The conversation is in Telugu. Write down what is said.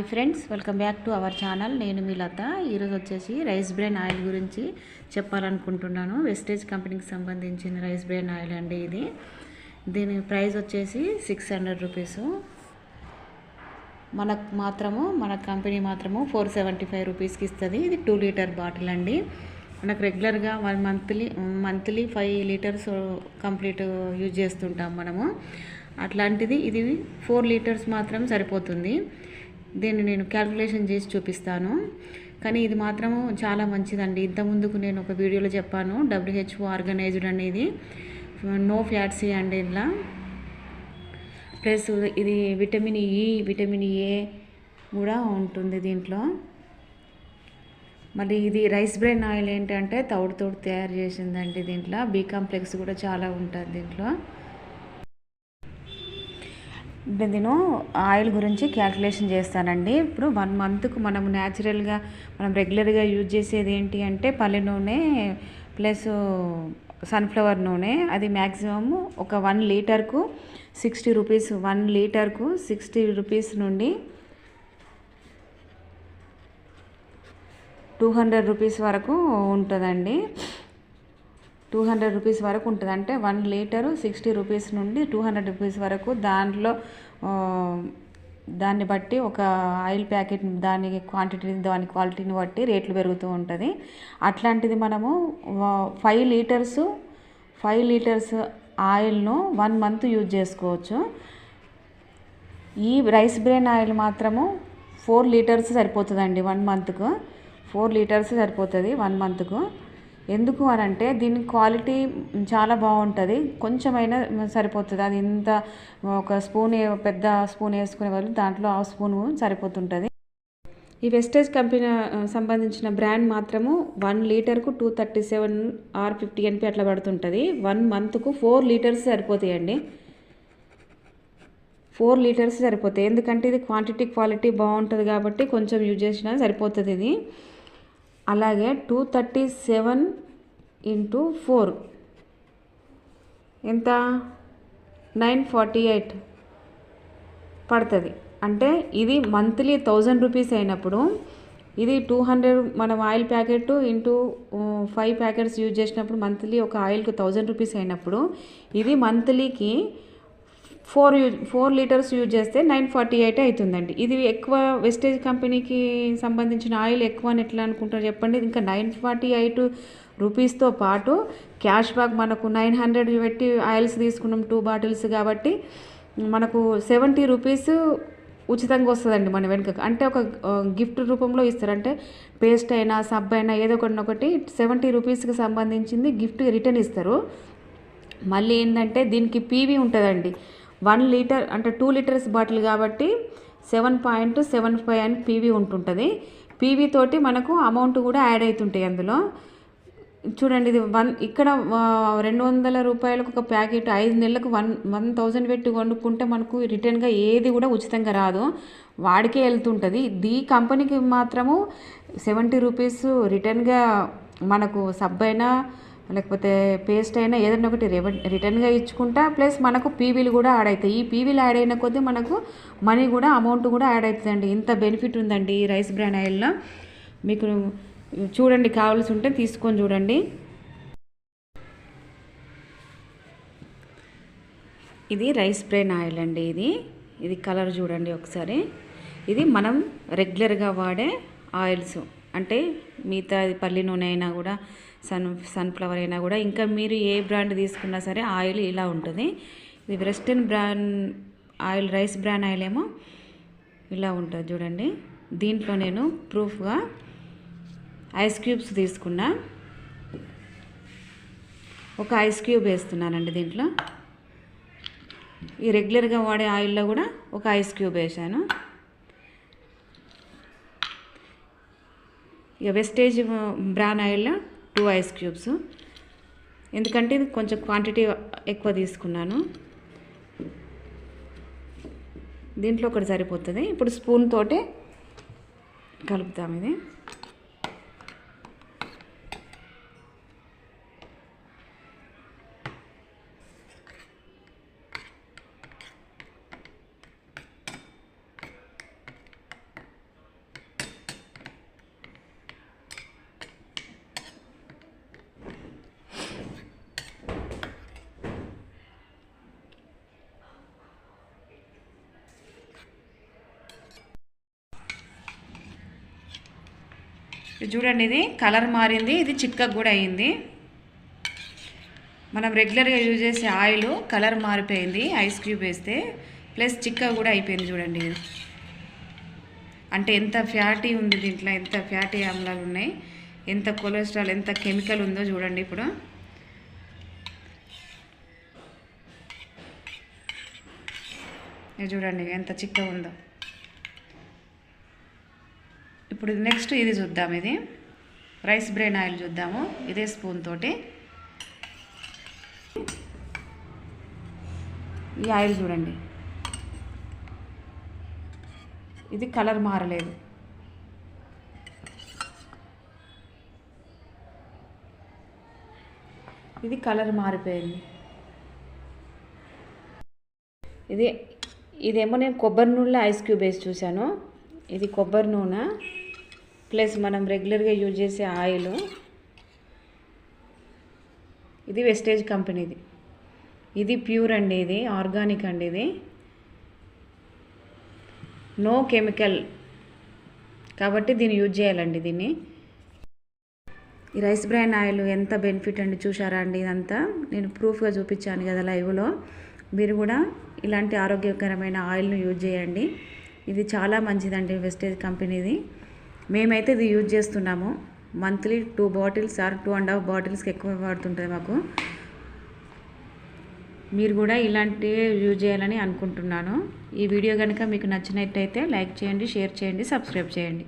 hi friends welcome back to our channel. నేను మీ లత. ఈరోజు వచ్చేసి రైస్ బ్రెయిన్ ఆయిల్ గురించి చెప్పాలనుకుంటున్నాను. వెస్టేజ్ కంపెనీకి సంబంధించిన రైస్ బ్రెయిన్ ఆయిల్ అండి ఇది. దీని ప్రైస్ వచ్చేసి సిక్స్ హండ్రెడ్ రూపీస్. మనకు మాత్రము మన కంపెనీ మాత్రము ఫోర్ సెవెంటీ ఫైవ్ రూపీస్కి ఇస్తుంది. ఇది టూ లీటర్ బాటిల్ అండి. మనకు రెగ్యులర్గా one monthly monthly five litres complete use చేస్తుంటాం మనము. అట్లాంటిది ఇది ఫోర్ లీటర్స్ మాత్రం సరిపోతుంది. దీన్ని నేను క్యాల్కులేషన్ చేసి చూపిస్తాను. కానీ ఇది మాత్రము చాలా మంచిదండి. ఇంతకుముందుకు నేను ఒక వీడియోలో చెప్పాను. డబ్ల్యూహెచ్ఓ ఆర్గనైజ్డ్ అనేది నో ఫ్యాట్సీ అండి ఇలా. ప్లస్ ఇది విటమిన్ ఈ విటమిన్ ఏ కూడా ఉంటుంది దీంట్లో. మళ్ళీ ఇది రైస్ బ్రెయిన్ ఆయిల్ ఏంటంటే తౌడు తోడు తయారు చేసిందండి దీంట్లో. బీ కాంప్లెక్స్ కూడా చాలా ఉంటుంది దీంట్లో. నేను ఆయిల్ గురించి క్యాల్కులేషన్ చేస్తానండి. ఇప్పుడు వన్ మంత్కు మనం న్యాచురల్గా మనం రెగ్యులర్గా యూజ్ చేసేది ఏంటి అంటే పల్లె నూనె ప్లస్ సన్ఫ్లవర్ నూనె. అది మ్యాక్సిమమ్ ఒక వన్ లీటర్కు సిక్స్టీ రూపీస్ వన్ లీటర్కు సిక్స్టీ రూపీస్ నుండి టూ హండ్రెడ్ రూపీస్ వరకు ఉంటుందండి. టూ హండ్రెడ్ రూపీస్ వరకు ఉంటుంది. అంటే వన్ లీటరు సిక్స్టీ రూపీస్ నుండి టూ హండ్రెడ్ రూపీస్ వరకు దాంట్లో దాన్ని బట్టి ఒక ఆయిల్ ప్యాకెట్ దాని క్వాంటిటీని దాని క్వాలిటీని బట్టి రేట్లు పెరుగుతూ ఉంటుంది. అట్లాంటిది మనము ఫైవ్ లీటర్స్ ఫైవ్ లీటర్స్ ఆయిల్ను వన్ మంత్ యూజ్ చేసుకోవచ్చు. ఈ రైస్ బ్రెయిన్ ఆయిల్ మాత్రము ఫోర్ లీటర్స్ సరిపోతుందండి వన్ మంత్కు. ఫోర్ లీటర్స్ సరిపోతుంది వన్ మంత్కు. ఎందుకు అని అంటే దీని క్వాలిటీ చాలా బాగుంటుంది. కొంచెమైనా సరిపోతుంది. అది ఇంత ఒక స్పూన్ పెద్ద స్పూన్ వేసుకునే వాళ్ళు దాంట్లో ఆ స్పూన్ సరిపోతుంటుంది. ఈ వెస్టేజ్ కంపెనీ సంబంధించిన బ్రాండ్ మాత్రము one లీటర్కు two thirty seven or fifty NP అట్లా పడుతుంటుంది. వన్ మంత్కు ఫోర్ లీటర్స్ సరిపోతాయండి. ఫోర్ లీటర్స్ సరిపోతాయి. ఎందుకంటే ఇది క్వాంటిటీ క్వాలిటీ బాగుంటుంది కాబట్టి కొంచెం యూజ్ చేసినా సరిపోతుంది ఇది. అలాగే two thirty seven into four ఎంత? నైన్ ఫార్టీ ఎయిట్ పడుతుంది. అంటే ఇది మంత్లీ థౌజండ్ రూపీస్ అయినప్పుడు ఇది టూ హండ్రెడ్ మనం oil packet into five packets use చేసినప్పుడు మంత్లీ ఒక ఆయిల్కి థౌజండ్ రూపీస్ అయినప్పుడు ఇది మంత్లీకి four use four litres use చేస్తే నైన్ ఫార్టీ ఎయిట్ అవుతుందండి. ఇది ఎక్కువ వెస్టేజ్ కంపెనీకి సంబంధించిన ఆయిల్ ఎక్కువ అని ఎట్లా అనుకుంటారు చెప్పండి? ఇంకా నైన్ ఫార్టీ ఎయిట్ రూపీస్తో పాటు క్యాష్ బ్యాక్ మనకు నైన్ హండ్రెడ్ పెట్టి ఆయిల్స్ తీసుకున్నాం టూ బాటిల్స్ కాబట్టి మనకు సెవెంటీ రూపీస్ ఉచితంగా వస్తుందండి మన వెనుక అంటే ఒక గిఫ్ట్ రూపంలో ఇస్తారు. అంటే పేస్ట్ అయినా సబ్ అయినా ఏదో ఒకటి ఒకటి సెవెంటీ రూపీస్కి సంబంధించింది గిఫ్ట్ రిటర్న్ ఇస్తారు. మళ్ళీ ఏంటంటే దీనికి పీవీ ఉంటుందండి. వన్ లీటర్ అంటే టూ లీటర్స్ బాటిల్ కాబట్టి సెవెన్ పాయింట్ సెవెన్ ఫైవ్ అని పీవీ ఉంటుంటుంది. పీవీ తోటి మనకు అమౌంట్ కూడా యాడ్ అవుతుంటాయి అందులో. చూడండి ఇది వన్ ఇక్కడ రెండు వందల రూపాయలకు ఒక ప్యాకెట్ ఐదు నెలలకు వన్ వన్ థౌజండ్ పెట్టి కొనుక్కుంటే మనకు రిటర్న్గా ఏది కూడా ఉచితంగా రాదు. వాడికే వెళ్తుంటుంది. దీ కంపెనీకి మాత్రము సెవెంటీ రూపీస్ రిటర్న్గా మనకు సబ్బైనా అయినా లేకపోతే పేస్ట్ అయినా ఏదైనా ఒకటి రిటర్న్గా ఇచ్చుకుంటా ప్లస్ మనకు పీవీలు కూడా యాడ్ అవుతాయి. ఈ పీవీలు యాడ్ అయిన కొద్దీ మనకు మనీ కూడా అమౌంట్ కూడా యాడ్ అవుతుందండి. ఇంత బెనిఫిట్ ఉందండి ఈ రైస్ బ్రాన్ ఆయిల్లో మీకు చూడండి కావాల్సి ఉంటే తీసుకొని చూడండి. ఇది రైస్ బ్రెయిన్ ఆయిల్ అండి ఇది. ఇది కలర్ చూడండి ఒకసారి. ఇది మనం రెగ్యులర్గా వాడే ఆయిల్స్ అంటే మిగతా పల్లి నూనె అయినా కూడా సన్ సన్ఫ్లవర్ అయినా కూడా. ఇంకా మీరు ఏ బ్రాండ్ తీసుకున్నా సరే ఆయిల్ ఇలా ఉంటుంది. ఇది western brand oil rice brand oil ఏమో ఇలా ఉంటుంది చూడండి. దీంట్లో నేను ప్రూఫ్గా ఐస్ క్యూబ్స్ తీసుకున్నా. ఒక ఐస్ క్యూబ్ వేస్తున్నానండి దీంట్లో. ఈ రెగ్యులర్గా వాడే ఆయిల్లో కూడా ఒక ఐస్ క్యూబ్ వేసాను ఇక వెస్టేజ్ బ్రాన్ ఆయిల్లో టూ ఐస్ క్యూబ్స్. ఎందుకంటే ఇది కొంచెం క్వాంటిటీ ఎక్కువ తీసుకున్నాను. దీంట్లో ఒకటి సరిపోతుంది. ఇప్పుడు స్పూన్ తోటే కలుపుతాం ఇది. చూడండి ఇది కలర్ మారింది ఇది చిక్కగా కూడా అయింది. మనం రెగ్యులర్గా యూజ్ చేసే ఆయిల్ కలర్ మారిపోయింది ఐస్ క్యూబ్ వేస్తే ప్లస్ చిక్కగా కూడా అయిపోయింది చూడండి. ఇది అంటే ఎంత ఫ్యాటీ ఉంది దీంట్లో ఎంత ఫ్యాటీ ఆమ్లాలు ఉన్నాయి ఎంత కొలెస్ట్రాల్ ఎంత కెమికల్ ఉందో చూడండి ఇప్పుడు. ఇది చూడండి ఎంత చిక్కగా ఉందో. ఇప్పుడు నెక్స్ట్ ఇది చూద్దాం ఇది. రైస్ బ్రెయిన్ ఆయిల్ చూద్దాము. ఇదే స్పూన్ తోటి. ఈ ఆయిల్ చూడండి. ఇది కలర్ మారలేదు. ఇది కలర్ మారిపోయింది. ఇది ఇదేమో నేను కొబ్బరి నూనెలో ఐస్ క్యూబ్ వేసి చూశాను. ఇది కొబ్బరి నూనె. ప్లస్ మనం రెగ్యులర్గా యూజ్ చేసే ఆయిల్ ఇది వెస్టేజ్ కంపెనీది. ఇది ప్యూర్ అండి ఇది ఆర్గానిక్ అండి ఇది. నో కెమికల్ కాబట్టి దీన్ని యూజ్ చేయాలండి దీన్ని. ఈ రైస్ బ్రాన్ ఆయిల్ ఎంత బెనిఫిట్ అండి చూసారా అండి ఇదంతా? నేను ప్రూఫ్గా చూపించాను కదా లైవ్లో. మీరు కూడా ఇలాంటి ఆరోగ్యకరమైన ఆయిల్ను యూజ్ చేయండి. ఇది చాలా మంచిదండి వెస్టేజ్ కంపెనీది. మేమైతే ఇది యూజ్ చేస్తున్నాము. Monthly two bottles or two and half బాటిల్స్కి ఎక్కువ పడుతుంటుంది మాకు. మీరు కూడా ఇలాంటివి యూజ్ చేయాలని అనుకుంటున్నాను. ఈ వీడియో కనుక మీకు నచ్చినట్టయితే లైక్ చేయండి షేర్ చేయండి సబ్స్క్రైబ్ చేయండి.